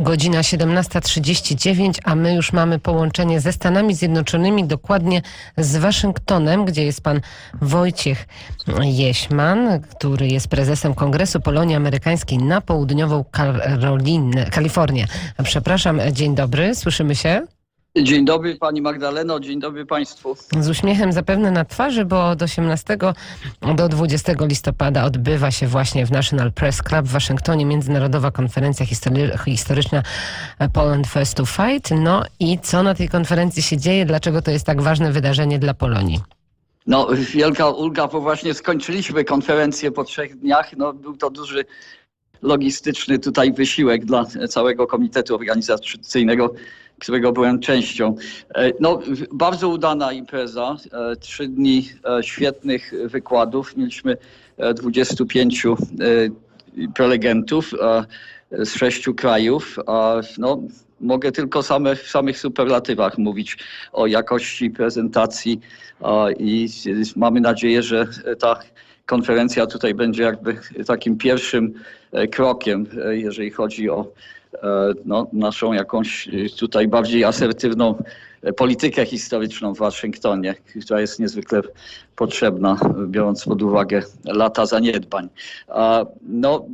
Godzina 17.39, a my już mamy połączenie ze Stanami Zjednoczonymi, dokładnie z Waszyngtonem, gdzie jest pan Wojciech Jeśman, który jest prezesem Kongresu Polonii Amerykańskiej na południową Karolinę, Kalifornię. Przepraszam, dzień dobry, słyszymy się? Dzień dobry Pani Magdaleno, dzień dobry Państwu. Z uśmiechem zapewne na twarzy, bo od 18 do 20 listopada odbywa się właśnie w National Press Club w Waszyngtonie Międzynarodowa Konferencja History- Historyczna Poland First to Fight. No i co na tej konferencji się dzieje? Dlaczego to jest tak ważne wydarzenie dla Polonii? No, wielka ulga, bo właśnie skończyliśmy konferencję po trzech dniach. No, był to duży logistyczny tutaj wysiłek dla całego Komitetu Organizacyjnego, którego byłem częścią. E, No, bardzo udana impreza. E, Trzy dni e, świetnych wykładów. Mieliśmy e, 25 e, prelegentów z sześciu krajów. No, mogę tylko same, w samych superlatywach mówić o jakości prezentacji i mamy nadzieję, że ta konferencja tutaj będzie jakby takim pierwszym e, krokiem, e, jeżeli chodzi o e, no, naszą jakąś tutaj bardziej asertywną politykę historyczną w Waszyngtonie, która jest niezwykle potrzebna, biorąc pod uwagę lata zaniedbań. No,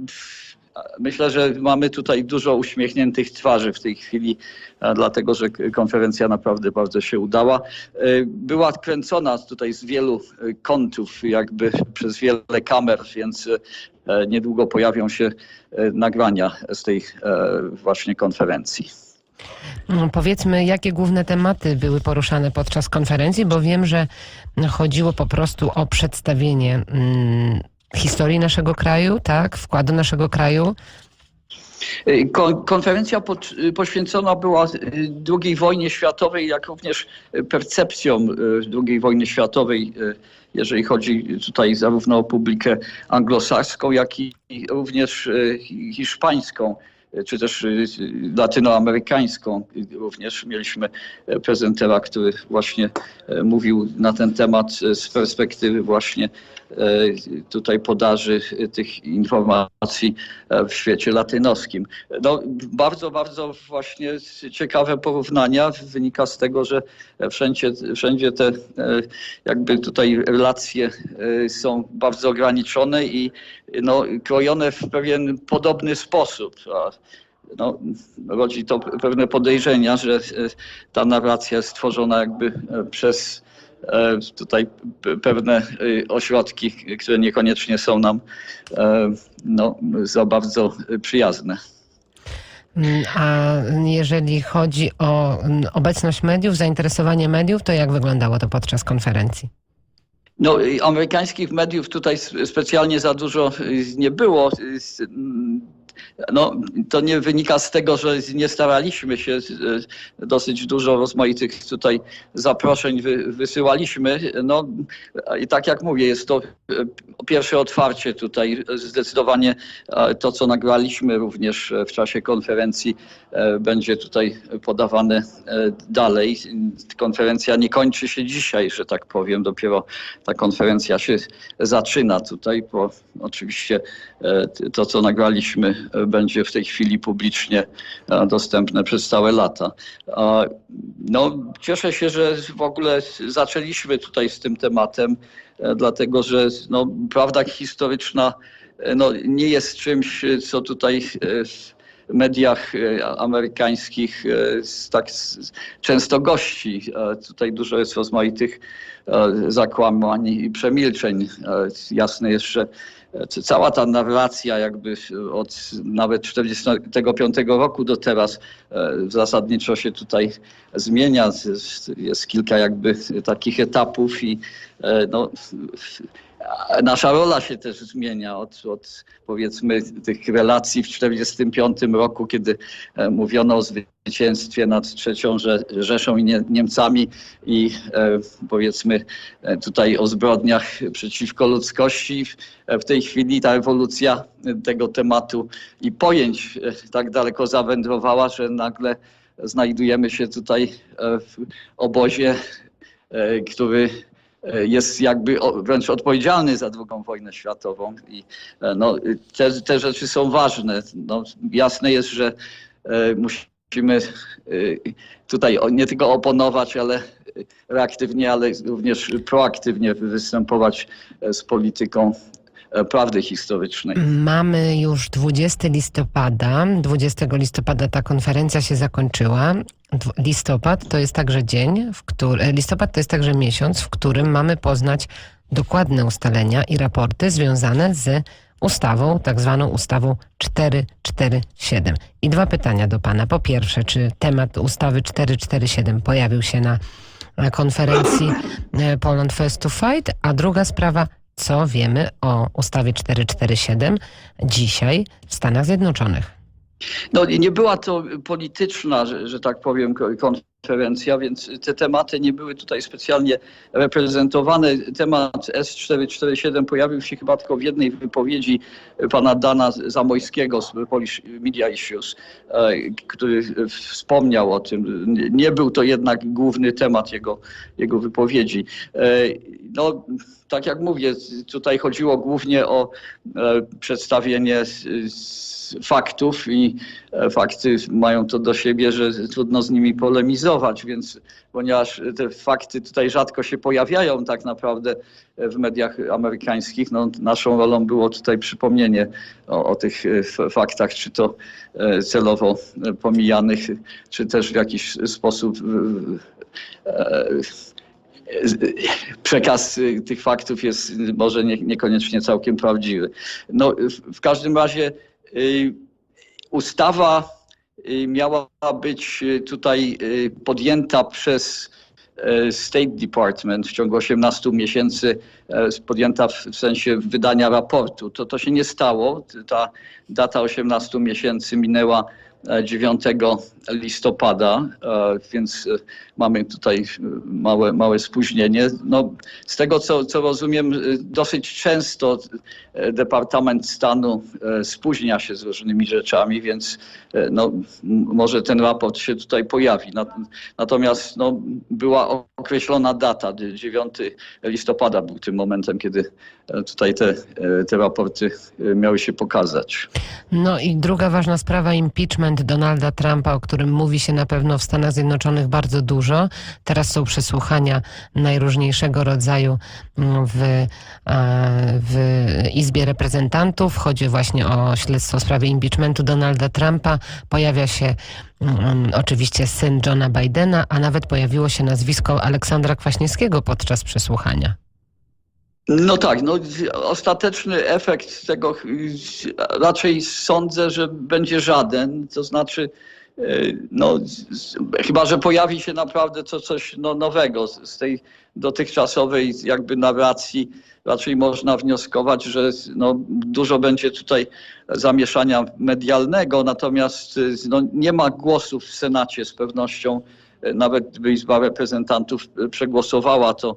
Myślę, że mamy tutaj dużo uśmiechniętych twarzy w tej chwili, dlatego że konferencja naprawdę bardzo się udała. E, Była kręcona tutaj z wielu e, kątów, jakby przez wiele kamer, więc e, niedługo pojawią się nagrania z tej właśnie konferencji. No, Powiedzmy, jakie główne tematy były poruszane podczas konferencji, bo wiem, że chodziło po prostu o przedstawienie mm, historii naszego kraju, tak, wkładu naszego kraju. Y, Kon- Konferencja y, poświęcona była y, II wojnie światowej, jak również percepcjom II wojny światowej, jeżeli chodzi tutaj zarówno o publikę anglosaską, jak i również hi- hiszpańską, czy też latynoamerykańską. Również mieliśmy prezentera, który właśnie mówił na ten temat z perspektywy właśnie tutaj podaży y, tych informacji e, w świecie latynoskim. No, bardzo, bardzo właśnie ciekawe porównania. Wynika z tego, że wszędzie, wszędzie te e, jakby tutaj relacje e, są bardzo ograniczone i no, krojone w pewien podobny sposób. No, rodzi to pewne podejrzenia, że e, ta narracja jest stworzona jakby e, przez e, tutaj p- pewne e, ośrodki, które niekoniecznie są nam e, no, za bardzo przyjazne. Mm, A jeżeli chodzi o mm, obecność mediów, zainteresowanie mediów, to jak wyglądało to podczas konferencji? No, amerykańskich mediów tutaj specjalnie za dużo y, nie było. No, to nie wynika z tego, że nie staraliśmy się. y, Dosyć dużo rozmaitych tutaj zaproszeń wy, wysyłaliśmy. No, i tak jak mówię, jest to y, pierwsze otwarcie tutaj. Zdecydowanie e, to, co nagraliśmy również e, w czasie konferencji, e, będzie tutaj podawane e, dalej. Konferencja nie kończy się dzisiaj, że tak powiem. Dopiero ta konferencja się zaczyna tutaj, bo oczywiście e, to, co nagraliśmy, e, będzie w tej chwili publicznie e, dostępne przez całe lata. No, cieszę się, że w ogóle zaczęliśmy tutaj z tym tematem, e, dlatego że no, prawda historyczna e, no, nie jest czymś, co tutaj w mediach amerykańskich tak często gości. Tutaj dużo jest rozmaitych zakłamań i przemilczeń. Jasne jest, że cała ta narracja jakby od nawet 45 roku do teraz e, zasadniczo się tutaj zmienia. Jest, kilka jakby takich etapów i e, no, Nasza rola się też zmienia od, od powiedzmy tych relacji w 1945 roku, kiedy e, mówiono o zwycięstwie nad trzecią Rze- Rzeszą i Nie- Niemcami i e, powiedzmy e, tutaj o zbrodniach przeciwko ludzkości. W tej chwili ta ewolucja tego tematu i pojęć tak daleko zawędrowała, że nagle znajdujemy się tutaj w obozie, który jest jakby wręcz odpowiedzialny za drugą wojnę światową i e, no, te, te rzeczy są ważne. No, jasne jest, że e, musimy e, tutaj nie tylko oponować, ale reaktywnie, ale również proaktywnie występować e, z polityką e, prawdy historycznej. Mamy już 20 listopada. 20 listopada ta konferencja się zakończyła. Listopad to jest także dzień, w który, listopad to jest także miesiąc, w którym mamy poznać dokładne ustalenia i raporty związane z ustawą, tak zwaną ustawą 447. I dwa pytania do pana. Po pierwsze, czy temat ustawy 447 pojawił się na na konferencji e, Poland First to Fight, a druga sprawa, co wiemy o ustawie 447 dzisiaj w Stanach Zjednoczonych. No, nie była to polityczna, że, że tak powiem, ko- konferencja, więc te tematy nie były tutaj specjalnie reprezentowane. Temat S447 pojawił się chyba tylko w jednej wypowiedzi pana Dana Zamojskiego z Polish Media Issues, e, który wspomniał o tym. Nie- był to jednak główny temat jego, jego wypowiedzi. E, No, tak jak mówię, tutaj chodziło głównie o e, przedstawienie faktów i e, fakty mają to do siebie, że trudno z nimi polemizować, więc ponieważ te fakty tutaj rzadko się pojawiają tak naprawdę w mediach amerykańskich, no, naszą rolą było tutaj przypomnienie o, o tych e, faktach, czy to e, celowo e, pomijanych, czy też w jakiś sposób e, e, przekaz tych faktów jest może nie, niekoniecznie całkiem prawdziwy. No, w, każdym razie y, ustawa y, miała być y, tutaj podjęta przez State Department w ciągu 18 miesięcy, podjęta w, sensie wydania raportu. To, to się nie stało. Ta data 18 miesięcy minęła 9 listopada, e, więc e, mamy tutaj e, małe, małe spóźnienie. No, z tego, co, co rozumiem, dosyć często Departament Stanu spóźnia się z różnymi rzeczami, więc no, może ten raport się tutaj pojawi. Nat- Natomiast no, była określona data, 9 listopada był tym momentem, kiedy tutaj te, te raporty miały się pokazać. No i druga ważna sprawa, impeachment Donalda Trumpa, o którym mówi się na pewno w Stanach Zjednoczonych bardzo dużo. Teraz są przesłuchania najróżniejszego rodzaju mm, w, w Izbie Reprezentantów. Chodzi właśnie o śledztwo w sprawie impeachmentu Donalda Trumpa. Pojawia się mm, oczywiście syn Johna Bidena, a nawet pojawiło się nazwisko Aleksandra Kwaśniewskiego podczas przesłuchania. No tak, no, ostateczny efekt tego y, raczej sądzę, że będzie żaden. To znaczy, y, no, chyba, że pojawi się naprawdę co, coś no, nowego z z tej dotychczasowej jakby narracji. Raczej można wnioskować, że no, dużo będzie tutaj zamieszania medialnego, natomiast y, no, nie ma głosów w Senacie z pewnością. Nawet gdyby Izba Reprezentantów przegłosowała to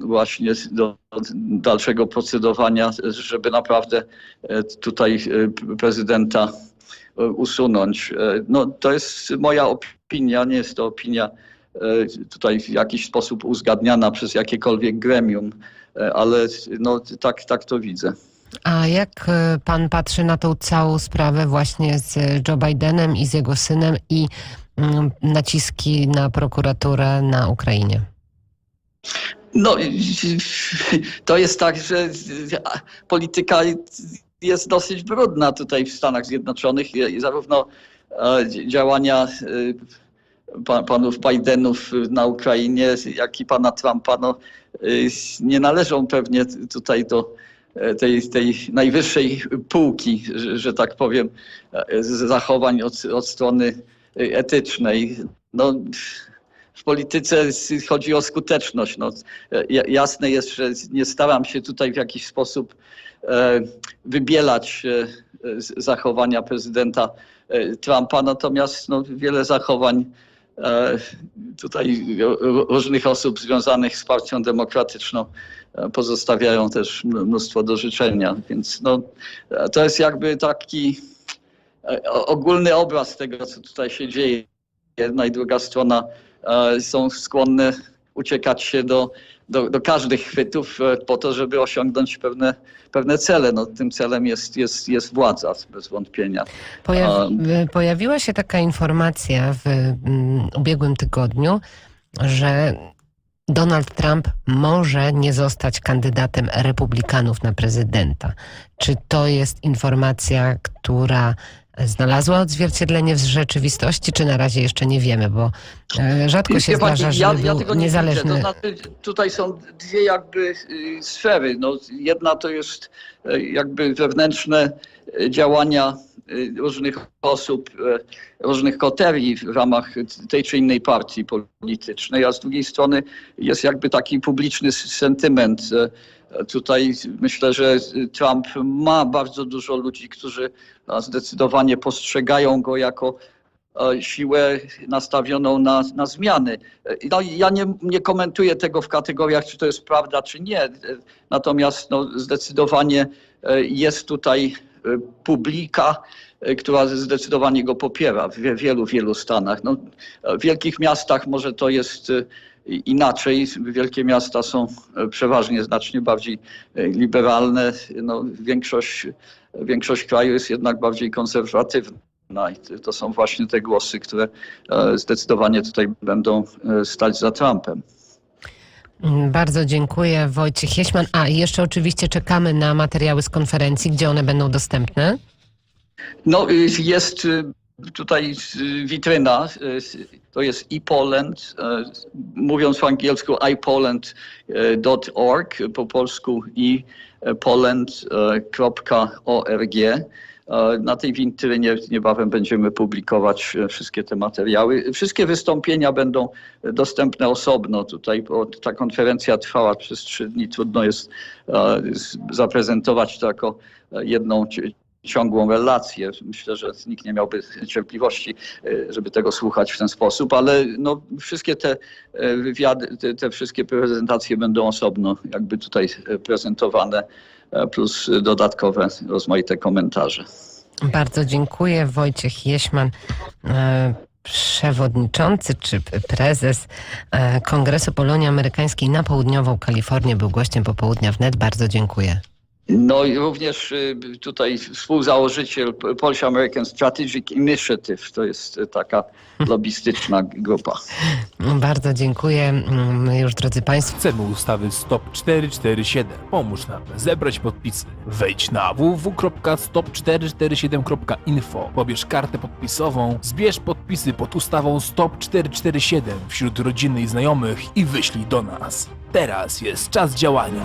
właśnie do dalszego procedowania, żeby naprawdę e, tutaj e, prezydenta e, usunąć. No, to jest moja opinia, nie jest to opinia tutaj w jakiś sposób uzgadniana przez jakiekolwiek gremium, ale no, tak, tak to widzę. A jak pan patrzy na tą całą sprawę właśnie z Joe Bidenem i z jego synem i naciski na prokuraturę na Ukrainie? No, to jest tak, że polityka jest dosyć brudna tutaj w Stanach Zjednoczonych i zarówno e, działania e, pa- panów Bidenów na Ukrainie, jak i pana Trumpa, no, e, nie należą pewnie tutaj do tej, tej najwyższej półki, że, że tak powiem, zachowań od, od strony etycznej. No, w polityce chodzi o skuteczność. No, ja- jasne jest, że nie staram się tutaj w jakiś sposób e, wybielać e, zachowania prezydenta e, Trumpa, natomiast no, wiele zachowań tutaj ró- różnych osób związanych z partią demokratyczną pozostawiają też mn- mnóstwo do życzenia, więc no, to jest jakby taki ogólny obraz tego, co tutaj się dzieje. Jedna i druga strona e, są skłonne uciekać się do, do, do każdych chwytów e, po to, żeby osiągnąć pewne, pewne cele. No, tym celem jest, jest, jest władza, bez wątpienia. Pojawi- pojawiła się taka informacja w mm, ubiegłym tygodniu, że Donald Trump może nie zostać kandydatem republikanów na prezydenta. Czy to jest informacja, która znalazła odzwierciedlenie w rzeczywistości, czy na razie jeszcze nie wiemy, bo e, rzadko się Wie pani, zdarza, ja, żeby ja tego nie niezależny. Widzę. To znaczy, tutaj są dwie jakby y, sfery. No, jedna to jest y, jakby wewnętrzne y, działania różnych osób, y, różnych koterii w ramach tej czy innej partii politycznej, a z drugiej strony jest jakby taki publiczny sentyment. y, Tutaj myślę, że Trump ma bardzo dużo ludzi, którzy zdecydowanie postrzegają go jako siłę nastawioną na, na zmiany. No, ja nie, nie komentuję tego w kategoriach, czy to jest prawda, czy nie. Natomiast no, zdecydowanie e, jest tutaj publika, e, która zdecydowanie go popiera w wie- wielu, wielu stanach. No, e, w wielkich miastach może to jest e, inaczej. Wielkie miasta są e, przeważnie znacznie bardziej e, liberalne. No, większość, większość kraju jest jednak bardziej konserwatywna. I to- są właśnie te głosy, które e, zdecydowanie tutaj będą e, stać za Trumpem. Mm, Bardzo dziękuję, Wojciech Jeśman. A jeszcze oczywiście czekamy na materiały z konferencji, gdzie one będą dostępne. No, y, jest y, tutaj y, witryna, to jest ePoland, e, mówiąc po angielsku ipoland.org, po polsku ipoland.org. E, Na tej witrynie niebawem będziemy publikować e, wszystkie te materiały. Wszystkie wystąpienia będą dostępne osobno tutaj, bo ta konferencja trwała przez trzy dni. Trudno jest e, zaprezentować to jako jedną ci- ciągłą relację. Myślę, że nikt nie miałby cierpliwości, żeby tego słuchać w ten sposób, ale no, wszystkie te wywiady, te, te wszystkie prezentacje będą osobno jakby tutaj prezentowane, plus dodatkowe rozmaite komentarze. Bardzo dziękuję. Wojciech Jeśman, e, przewodniczący czy prezes e, Kongresu Polonii Amerykańskiej na południową Kalifornię, był gościem popołudnia wnet. Bardzo dziękuję. No i również y, tutaj współzałożyciel Polish American Strategic Initiative, to jest y, taka lobbystyczna grupa. Bardzo dziękuję. Mm, Już drodzy Państwo, Chcemy ustawy Stop 447. Pomóż nam zebrać podpisy. Wejdź na www.stop447.info. Pobierz kartę podpisową, zbierz podpisy pod ustawą Stop 447 wśród rodziny i znajomych i wyślij do nas. Teraz jest czas działania.